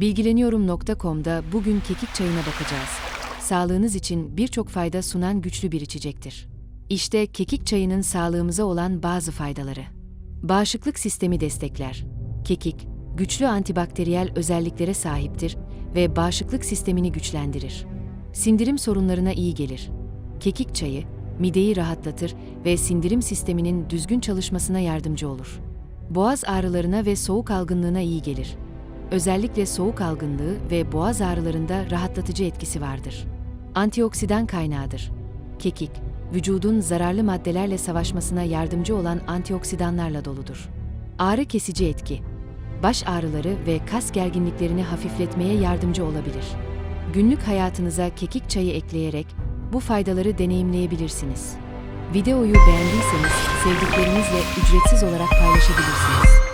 Bilgileniyorum.com'da bugün kekik çayına bakacağız. Sağlığınız için birçok fayda sunan güçlü bir içecektir. İşte kekik çayının sağlığımıza olan bazı faydaları. Bağışıklık sistemi destekler. Kekik, güçlü antibakteriyel özelliklere sahiptir ve bağışıklık sistemini güçlendirir. Sindirim sorunlarına iyi gelir. Kekik çayı, mideyi rahatlatır ve sindirim sisteminin düzgün çalışmasına yardımcı olur. Boğaz ağrılarına ve soğuk algınlığına iyi gelir. Özellikle soğuk algınlığı ve boğaz ağrılarında rahatlatıcı etkisi vardır. Antioksidan kaynağıdır. Kekik, vücudun zararlı maddelerle savaşmasına yardımcı olan antioksidanlarla doludur. Ağrı kesici etki, baş ağrıları ve kas gerginliklerini hafifletmeye yardımcı olabilir. Günlük hayatınıza kekik çayı ekleyerek bu faydaları deneyimleyebilirsiniz. Videoyu beğendiyseniz sevdiklerinizle ücretsiz olarak paylaşabilirsiniz.